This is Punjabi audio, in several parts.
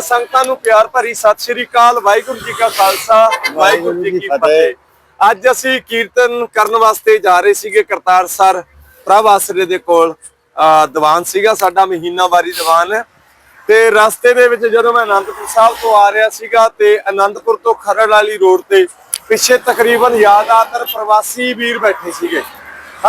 ਸੰਗਤਾਂ ਨੂੰ ਪਿਆਰ ਭਰੀ ਸਤਿ ਸ੍ਰੀ ਅਕਾਲ ਵਾਹਿਗੁਰੂ ਜੀ ਕਾ ਖਾਲਸਾ ਵਾਹਿਗੁਰੂ ਜੀ ਕੀ ਫਤਿਹ। ਅੱਜ ਅਸੀਂ ਕੀਰਤਨ ਕਰਨ ਵਾਸਤੇ ਜਾ ਰਹੇ ਸੀਗੇ ਕਰਤਾਰ ਸਰ ਪ੍ਰਭ ਆਸਰੇ ਦੇ ਕੋਲ। ਦੀਵਾਨ ਸੀਗਾ ਸਾਡਾ ਮਹੀਨਾਵਾਰੀ ਦੀਵਾਨ। ਤੇ ਰਸਤੇ ਦੇ ਵਿੱਚ ਜਦੋਂ ਮੈਂ ਅਨੰਦਪੁਰ ਸਾਹਿਬ ਤੋਂ ਆ ਰਿਹਾ ਸੀਗਾ ਤੇ ਅਨੰਦਪੁਰ ਤੋਂ ਖਰੜ ਵਾਲੀ ਰੋਡ ਤੇ ਪਿੱਛੇ ਤਕਰੀਬਨ ਯਾਦਾਤਰ ਪ੍ਰਵਾਸੀ ਵੀਰ ਬੈਠੇ ਸੀਗੇ।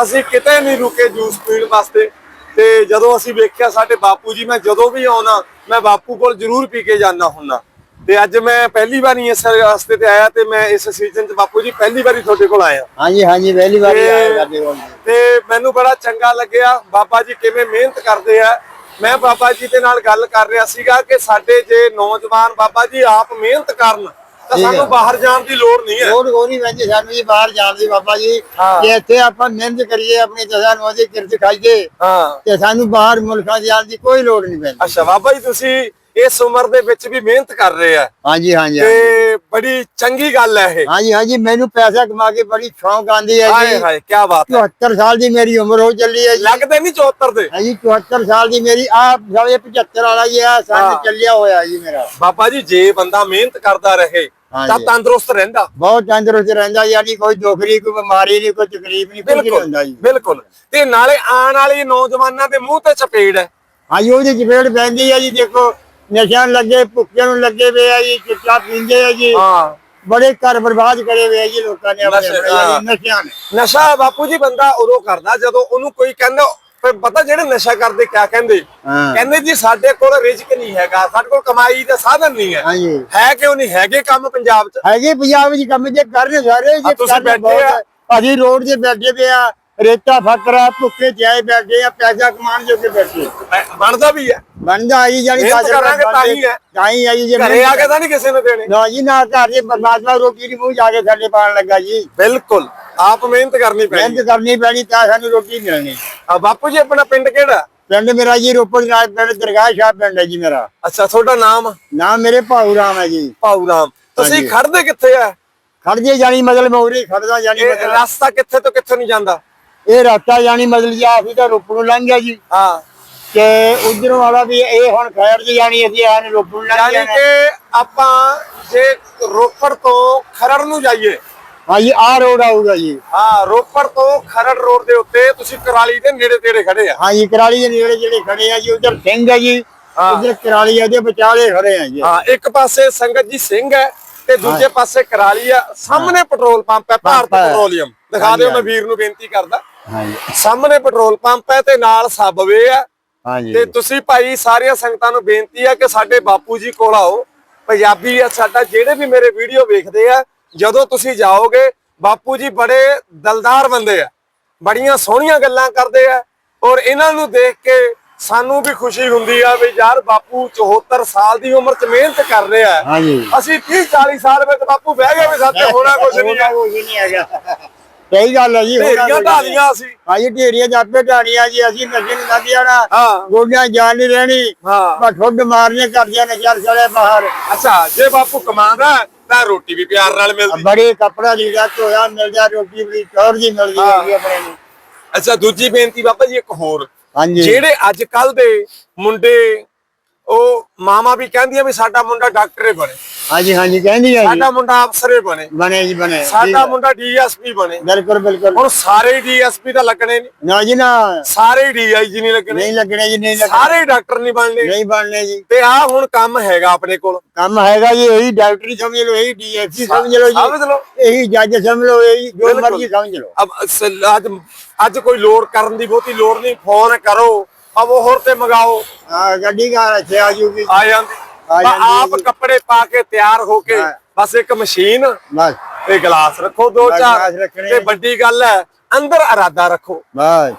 ਅਸੀਂ ਕਿਤੇ ਨਹੀਂ ਰੁਕੇ ਜੂਸ ਪੀਣ ਵਾਸਤੇ। ਤੇ ਜਦੋਂ ਅਸੀਂ ਵੇਖਿਆ ਸਾਡੇ ਬਾਪੂ ਜੀ ਮੈਂ ਜਦੋਂ ਵੀ ਆਉਣਾ ਮੈਂ ਬਾਪੂ ਕੋਲ ਜ਼ਰੂਰ ਪੀ ਕੇ ਜਾਂਦਾ ਹੁੰਨਾ ਤੇ ਅੱਜ ਮੈਂ ਪਹਿਲੀ ਵਾਰੀ ਇਸ ਰਸਤੇ ਤੇ ਆਇਆ ਤੇ ਮੈਂ ਇਸ ਸੀਜ਼ਨ 'ਚ ਬਾਪੂ ਜੀ ਪਹਿਲੀ ਵਾਰੀ ਤੁਹਾਡੇ ਕੋਲ ਆਇਆ। ਹਾਂਜੀ ਹਾਂਜੀ ਪਹਿਲੀ ਵਾਰੀ ਆਇਆ ਕੋਲ। ਤੇ ਮੈਨੂੰ ਬੜਾ ਚੰਗਾ ਲੱਗਿਆ। ਬਾਬਾ ਜੀ ਕਿਵੇਂ ਮਿਹਨਤ ਕਰਦੇ ਆ। ਮੈਂ ਬਾਬਾ ਜੀ ਦੇ ਨਾਲ ਗੱਲ ਕਰ ਰਿਹਾ ਸੀਗਾ ਕਿ ਸਾਡੇ ਜੇ ਨੌਜਵਾਨ ਬਾਬਾ ਜੀ ਆਪ ਮਿਹਨਤ ਕਰਨ ਤਾਂ। ਸਾਨੂੰ ਬਾਹਰ ਜਾਣ ਦੀ ਲੋੜ ਨਹੀਂ ਹੈ। ਲੋੜ ਕੋਈ ਨਹੀਂ ਵੈਂਦੀ ਸਾਨੂੰ ਜੀ ਬਾਹਰ ਜਾਣ ਦੀ ਬਾਬਾ ਜੀ। ਕਿ ਇੱਥੇ ਆਪਾਂ ਮਿਹਨਤ ਕਰੀਏ ਆਪਣੀ ਜਜ਼ਾਨ ਮੋਦੀ ਕਿਰਤ ਖਾਈਏ ਹਾਂ। ਤੇ ਸਾਨੂੰ ਬਾਹਰ ਮੁਲਕਾਂ 'ਚ ਜਾਣ ਦੀ ਕੋਈ ਲੋੜ ਨਹੀਂ ਪੈਂਦੀ। ਅੱਛਾ ਬਾਬਾ ਜੀ ਤੁਸੀਂ ਇਸ ਉਮਰ ਦੇ ਵਿੱਚ ਵੀ ਮਿਹਨਤ ਕਰ ਰਹੇ ਆ। ਹਾਂਜੀ ਹਾਂਜੀ ਤੇ ਬੜੀ ਚੰਗੀ ਗੱਲ ਹੈ ਇਹ। ਹਾਂਜੀ ਹਾਂਜੀ ਮੈਨੂੰ ਪੈਸਾ ਕਮਾ ਕੇ ਬੜੀ ਸ਼ੌਂਕ ਆਂਦੀ ਹੈ ਜੀ। ਹਾਏ ਕੀ ਬਾਤ ਹੈ। 74 ਸਾਲ ਦੀ ਮੇਰੀ ਉਮਰ ਹੋ ਚੱਲੀ ਹੈ ਜੀ। ਲੱਗਦੇ ਨਹੀਂ 74 ਦੇ। ਹਾਂਜੀ 74 ਸਾਲ ਦੀ ਮੇਰੀ ਆ 75 ਵਾਲਾ ਜੀ ਆ। ਚੱਲਿਆ ਹੋਇਆ ਜੀ ਮੇਰਾ। ਬਾਬਾ ਜੀ ਜੇ ਬੰਦਾ ਮਿਹਨਤ ਕਰਦਾ ਰਹੇ ਤਾਂ। ਤੰਦਰੁਸਤ ਰਹਿੰਦਾ। ਬਹੁਤ ਤੰਦਰੁਸਤ ਰਹਿੰਦਾ ਯਾਨੀ ਕੋਈ ਦੁੱਖ ਨਹੀਂ ਕੋਈ ਬਿਮਾਰੀ ਨਹੀਂ ਕੋਈ ਤਕਲੀਫ ਨਹੀਂ ਕੁਝ ਨਹੀਂ ਹੁੰਦਾ ਜੀ। ਬਿਲਕੁਲ। ਤੇ ਨਾਲੇ ਆਉਣ ਵਾਲੇ ਨੌਜਵਾਨਾਂ ਦੇ ਮੂੰਹ ਤੇ ਚਪੇੜ ਹੈ। ਹਾਂਜੀ ਉਹਦੀ ਚਪੇੜ ਪੈਂਦੀ ਹੈ ਜੀ ਦੇਖੋ ਨਸ਼ਿਆਂ ਲੱਗੇ ਭੁੱਖਿਆਂ ਨੂੰ ਲੱਗੇ ਵੇ ਆ ਜੀ ਚਿੱਟਾ ਪੀਂਦੇ ਆ ਜੀ। ਹਾਂ। ਬੜੇ ਘਰ ਬਰਬਾਦ ਕਰੇ ਵੇ ਆ ਜੀ ਲੋਕਾਂ ਨੇ ਆਪਣੇ ਨਸ਼ਿਆਂ ਨੇ। ਨਸ਼ਾ ਬਾਪੂ ਜੀ ਬੰਦਾ ਉਦੋਂ ਕਰਦਾ ਜਦੋਂ ਉਹਨੂੰ ਕੋਈ ਕਹਿੰਦਾ ਫਿਰ ਪਤਾ ਜਿਹੜੇ ਨਸ਼ਾ ਕਰਦੇ ਕਿਆ ਕਹਿੰਦੇ? ਕਹਿੰਦੇ ਜੀ ਸਾਡੇ ਕੋਲ ਰਿਜ਼ਕ ਨਹੀਂ ਹੈਗਾ ਸਾਡੇ ਕੋਲ ਕਮਾਈ ਦਾ ਸਾਧਨ ਨਹੀਂ ਹੈ। ਹੈ ਕਿਉਂ ਨਹੀਂ? ਹੈਗੇ ਕੰਮ ਪੰਜਾਬ 'ਚ। ਹੈਗੇ ਪੰਜਾਬ ਵਿੱਚ ਕੰਮ ਜੇ ਕਰਨ ਸਾਰੇ ਆ ਜੇ ਤੁਸੀਂ ਬੈਠੇ ਆ। ਅਸੀਂ ਰੋਡ 'ਤੇ ਬੈਠੇ ਪਏ ਆ ਰੇਤਾ ਫੱਕਰਾ ਭੁੱਖੇ ਜਾਏ ਬੈਠੇ ਆ ਪੈਸਾ ਕਮਾਉਣ ਜੋਗੇ ਬੈਠੇ ਬਣਦਾ ਵੀ ਹੈ। ਬਣਦਾ ਆਈ ਜਾਨੀ ਮਿਹਨਤ ਕਰਾਂਗੇ ਤਾਂ ਹੀ ਹੈ। ਤਾਂ ਹੀ ਆਈ ਜੇ ਘਰੇ ਆ ਕੇ ਤਾਂ ਨਹੀਂ ਕਿਸੇ ਨੇ ਦੇਣੇ। ਨਾ ਜੀ ਨਾ ਘਰ ਦੇ ਪਰਮਾਤਮਾ ਰੋਟੀ ਦੀ ਮੂੰਹ ਜਾ ਕੇ ਸਾਡੇ ਪਾਣ ਲੱਗਾ ਜੀ। ਬਿਲਕੁਲ ਆਪ ਮਿਹਨਤ ਕਰਨੀ ਪੈਣੀ ਮਿਹਨਤ ਕਰਨੀ ਪੈਣੀ ਤਾਂ ਸਾਨੂੰ ਰੋਟੀ ਮਿਲਣੀ। ਆ ਬਾਪੂ ਜੀ ਆਪਣਾ ਪਿੰਡ ਕਿਹੜਾ? ਪਿੰਡ ਮੇਰਾ ਜੀ ਰੋਪੜ ਰਾਜ ਪਿੰਡ ਦਰਗਾਹ ਸ਼ਾਹ ਪਿੰਡ ਹੈ ਜੀ ਮੇਰਾ। ਅੱਛਾ ਤੁਹਾਡਾ ਨਾਮ? ਨਾਮ ਮੇਰੇ ਭਾਊ ਰਾਮ ਹੈ ਜੀ। ਭਾਊ ਰਾਮ। ਤੁਸੀਂ। ਖੜਦੇ ਕਿੱਥੇ ਆ? ਖੜ ਜੇ ਜਾਣੀ ਮਤਲਬ ਮੌਰੀ ਖੜਦਾ ਮਤਲਬ। ਰਸਤਾ ਕਿੱਥੇ ਤੋਂ ਕਿੱਥੇ ਨੂੰ ਜਾਂਦਾ? ਇਹ ਰਾਤਾ ਜਾਣੀ ਮਤਲਬ ਜੀ ਅਸੀਂ ਤਾਂ ਰੋਪੜ ਨੂੰ ਲੰਘ ਗਿਆ ਜੀ। ਹਾਂ। ਤੇ ਉਧਰੋਂ ਵਾਲਾ ਵੀ ਇਹ ਹੁਣ ਖੈਰ ਦੀ ਜਾਣੀ ਅਸੀਂ ਆਨ ਰੋਪੜ ਨੂੰ ਲੰਘ ਗਿਆ ਕਿ ਆਪਾਂ ਜੇ ਰੋਪੜ ਤੋਂ ਖਰੜ ਨੂੰ ਜਾਈਏ। ਹਾਂਜੀ ਆਹ ਰੋਡ ਆਊਗਾ ਜੀ। ਹਾਂ ਰੋਪੜ ਤੋਂ ਖਰੜ ਰੋਡ ਦੇ ਉੱਤੇ ਤੁਸੀਂ ਕਰਾਲੀ ਦੇ ਨੇੜੇ ਤੇੜੇ ਖੜੇ ਆ। ਹਾਂਜੀ ਕਰਾਲੀ ਦੇ ਨੇੜੇ ਜਿਹੜੇ ਖੜੇ ਆ ਜੀ ਉਧਰ ਸਿੰਘ ਹੈ ਜੀ। ਹਾਂ। ਉਧਰ ਕਰਾਲੀ ਆ ਦੇ ਵਿਚਾਲੇ ਖੜੇ ਆ ਜੀ। ਹਾਂ ਇੱਕ ਪਾਸੇ ਸੰਗਤ ਜੀ ਸਿੰਘ ਹੈ ਤੇ ਦੂਜੇ ਪਾਸੇ ਕਰਾਲੀ ਆ। ਸਾਹਮਣੇ ਪੈਟਰੋਲ ਪੰਪ ਹੈ ਭਾਰਤ ਹੈ। ਪੈਟਰੋਲੀਅਮ। ਦਿਖਾ ਦਿਓ ਮੈਂ। ਵੀਰ ਨੂੰ ਬੇਨਤੀ ਕਰਦਾ। ਹਾਂਜੀ। ਸਾਹਮਣੇ ਪੈਟਰੋਲ ਪੰਪ ਹੈ ਤੇ ਨਾਲ ਸਬਵੇ ਆ ਹਾਂਜੀ। ਤੇ ਤੁਸੀਂ ਭਾਈ ਸਾਰੀਆਂ ਸੰਗਤਾਂ ਨੂੰ ਬੇਨਤੀ ਆ ਕਿ ਸਾਡੇ ਬਾਪੂ ਜੀ ਕੋਲ ਆਓ। ਪੰਜਾਬੀ ਆ ਸਾਡਾ ਜਿਹੜੇ ਵੀ ਮੇਰੇ ਵੀਡੀਓ ਵੇਖਦੇ ਆ ਜਦੋਂ ਤੁਸੀਂ ਜਾਓਗੇ ਬਾਪੂ ਜੀ ਬੜੇ ਦਲਦਾਰ ਬੰਦੇ ਆ। ਬੜੀਆਂ ਸੋਹਣੀਆਂ ਗੱਲਾਂ ਕਰਦੇ ਆ। ਔਰ ਇਹਨਾਂ ਨੂੰ ਦੇਖ ਕੇ ਸਾਨੂੰ ਵੀ ਖੁਸ਼ੀ ਹੁੰਦੀ ਆ ਵੀ ਯਾਰ ਬਾਪੂ 74 ਸਾਲ ਦੀ ਉਮਰ 'ਚ ਮਿਹਨਤ ਕਰ ਰਿਹਾ ਹੈ। ਅਸੀਂ 30 40 ਸਾਲ ਵਿੱਚ ਬਾਪੂ ਬਹਿ ਗਏ ਵੀ ਸਾਡੇ ਹੋਣਾ ਕੁਝ ਹੈ। ਨਹੀਂ ਹੈਗਾ। ਸਹੀ ਗੱਲ ਹੈ ਜੀ ਢੇਰੀਆਂ ਨਹੀਂ। ਢਾਲੀਆਂ ਅਸੀਂ। ਹਾਂਜੀ ਢੇਰੀਆਂ ਜਾਪੇ ਢਾਣੀਆਂ ਜੀ ਅਸੀਂ ਨਸ਼ੇ ਨੂੰ ਲੱਗ ਜਾਣਾ ਹਾਂ। ਗੋਡਿਆਂ ਜਾਨ ਨਹੀਂ ਰਹਿਣੀ। ਹਾਂ। ਬਸ ਠੁੱਡ ਮਾਰਨੇ ਕਰਦਿਆਂ ਨੇ ਚੱਲ ਚਲੇ ਬਾਹਰ। ਅੱਛਾ ਜੇ ਬਾਪੂ ਕਮਾਉਂਦਾ ਤਾਂ ਰੋਟੀ ਵੀ ਪਿਆਰ ਨਾਲ ਮਿਲਦੀ। ਬੜੇ ਕੱਪੜਾ ਲੀੜਾ ਧੋਇਆ ਮਿਲ ਜਾ ਰੋਟੀ ਵੀ ਚੌਰ ਜੀ ਮਿਲਦੀ ਹਾਂ। ਆਪਣੇ ਨੂੰ। ਅੱਛਾ ਦੂਜੀ ਬੇਨਤੀ ਬਾਬਾ ਜੀ ਇੱਕ ਹੋਰ। ਹਾਂਜੀ। ਜਿਹੜੇ ਅੱਜ ਕੱਲ ਦੇ ਮੁੰਡੇ ਉਹ ਮਾਮਾ ਵੀ ਕਹਿੰਦੀਆਂ ਵੀ ਸਾਡਾ ਮੁੰਡਾ ਡਾਕਟਰੇ ਬਣੇ। ਹਾਂਜੀ ਹਾਂਜੀ ਕਹਿੰਦੀ ਜੀ। ਸਾਡਾ ਮੁੰਡਾ ਅਫਸਰੇ ਬਣੇ। ਬਣੇ ਜੀ ਬਣੇ। ਸਾਡਾ। ਮੁੰਡਾ ਡੀਐਸਪੀ ਬਣੇ। ਬਿਲਕੁਲ ਬਿਲਕੁਲ। ਹੁਣ ਸਾਰੇ ਡੀਐਸਪੀ ਤਾਂ ਲੱਗਣੇ ਨਹੀਂ ਨਾ ਜੀ ਨਾ। ਸਾਰੇ ਡੀਆਈਜੀ ਨਹੀਂ ਲੱਗਣੇ। ਨਹੀਂ ਲੱਗਣੇ ਜੀ ਨਹੀਂ ਲੱਗਣੇ। ਸਾਰੇ ਡਾਕਟਰ ਨਹੀਂ ਬਣਨੇ। ਨਹੀਂ ਬਣਨੇ ਜੀ। ਤੇ ਆ ਹੁਣ ਕੰਮ ਹੈਗਾ ਆਪਣੇ ਕੋਲ। ਕੰਮ ਹੈਗਾ ਜੀ ਇਹੀ ਡਾਕਟਰੀ ਸਮਝ ਲਓ ਇਹੀ ਡੀਐਫਸੀ ਸਮਝ ਲਓ ਜੀ। ਸਮਝ ਲਓ। ਇਹੀ ਜੱਜ ਸਮਝ ਲਓ ਇਹੀ ਜੋ ਬਿਲਕੁਲ। ਮਰਜ਼ੀ ਸਮਝ ਲਓ। ਅਬ ਅੱਜ ਅੱਜ ਕੋਈ ਲੋੜ ਕਰਨ ਦੀ ਬਹੁਤੀ ਲੋੜ ਨਹੀਂ। ਫੋਨ ਕਰੋ। ਅਬ ਉਹ ਹੋਰ ਤੇ ਮੰਗਾਓ। ਆ ਗੱਡੀ ਘਰ ਇੱਥੇ ਆ ਜੂਗੀ। ਆ ਜਾਂਦੀ। ਆ ਆਪ ਜੀ। ਕੱਪੜੇ ਪਾ ਕੇ ਤਿਆਰ ਹੋ ਕੇ ਹਾਂ। ਬਸ ਇੱਕ ਮਸ਼ੀਨ ਬਸ। ਤੇ ਗਲਾਸ ਰੱਖੋ ਦੋ ਬਸ ਚਾਰ। ਰੱਖਣੇ ਤੇ ਆ। ਵੱਡੀ ਗੱਲ ਹੈ ਅੰਦਰ ਇਰਾਦਾ ਰੱਖੋ। ਬਸ।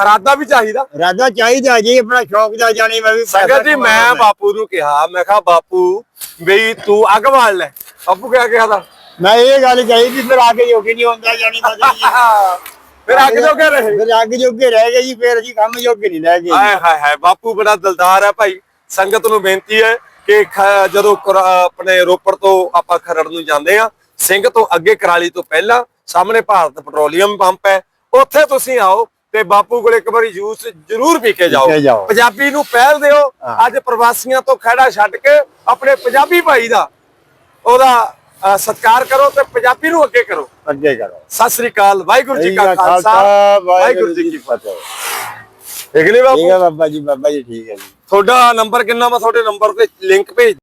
ਇਰਾਦਾ ਵੀ ਚਾਹੀਦਾ। ਰਾਦਾ ਚਾਹੀਦਾ ਜੀ ਆਪਣਾ ਸ਼ੌਕ ਦਾ ਜਾਣੀ ਮੈਂ ਵੀ ਸੰਗਤ ਜੀ ਮੈਂ। ਬਾਪੂ ਨੂੰ ਕਿਹਾ ਮੈਂ ਕਿਹਾ ਬਾਪੂ ਬਈ ਤੂੰ ਅੱਗ ਵਾਲ ਲੈ। ਬਾਪੂ ਕਿਹਾ ਕਿਹਾ ਦਾ ਮੈਂ ਇਹ ਗੱਲ ਕਹੀ ਵੀ ਫਿਰ ਅੱਗੇ ਜੋਗੀ ਨਹੀਂ ਹੁੰਦਾ ਜਾਣੀ ਮਤਲਬ ਜੀ। ਫਿਰ ਅੱਗ ਜੋਗੇ ਰਹੇ। ਫਿਰ ਅੱਗੇ ਜੋਗੇ ਰਹਿ ਗਏ ਜੀ ਫਿਰ ਅਸੀਂ ਕੰਮ ਜੋਗੇ ਨਹੀਂ ਰਹਿ ਗਏ ਹਾਏ ਹਾਏ ਹਾਏ ਬਾਪੂ ਬੜਾ ਦਿਲਦਾਰ ਹੈ ਭਾਈ। ਸੰਗਤ ਨੂੰ ਬੇਨਤੀ ਹੈ ਕਿ ਜਦੋਂ ਆਪਣੇ ਰੋਪੜ ਤੋਂ ਆਪਾਂ ਖਰੜ ਨੂੰ ਜਾਂਦੇ ਆ ਸਿੰਘ ਤੋਂ ਅੱਗੇ ਕਰਾਲੀ ਤੋਂ ਪਹਿਲਾਂ ਸਾਹਮਣੇ ਭਾਰਤ ਪੈਟਰੋਲੀਅਮ ਪੰਪ ਹੈ। ਉੱਥੇ ਤੁਸੀਂ ਆਓ ਤੇ ਬਾਪੂ ਕੋਲ ਇੱਕ ਵਾਰੀ ਜੂਸ ਜ਼ਰੂਰ ਪੀ ਕੇ ਜਾਓ। ਪੰਜਾਬੀ ਨੂੰ ਪਹਿਲ ਦਿਓ। ਅੱਜ ਪ੍ਰਵਾਸੀਆਂ ਤੋਂ ਖੜਾ ਛੱਡ ਕੇ ਆਪਣੇ ਪੰਜਾਬੀ ਭਾਈ ਦਾ ਉਹਦਾ ਸਤਿਕਾਰ ਕਰੋ ਤੇ ਪੰਜਾਬੀ ਨੂੰ ਅੱਗੇ ਕਰੋ। ਅੱਗੇ ਕਰੋ। ਸਤਿ ਸ੍ਰੀ ਅਕਾਲ ਵਾਹਿਗੁਰੂ ਜੀ ਕਾ ਖਾਲਸਾ ਵਾਹਿਗੁਰੂ ਜੀ ਕੀ ਫਤਿਹ। ਠੀਕ ਨੇ ਬਾਪੂ? ਠੀਕ ਹੈ ਬਾਬਾ ਜੀ ਬਾਬਾ ਜੀ ਠੀਕ ਹੈ ਜੀ। ਤੁਹਾਡਾ ਨੰਬਰ ਕਿੰਨਾ ਮੈਂ ਤੁਹਾਡੇ ਨੰਬਰ ਤੇ ਲਿੰਕ ਭੇਜ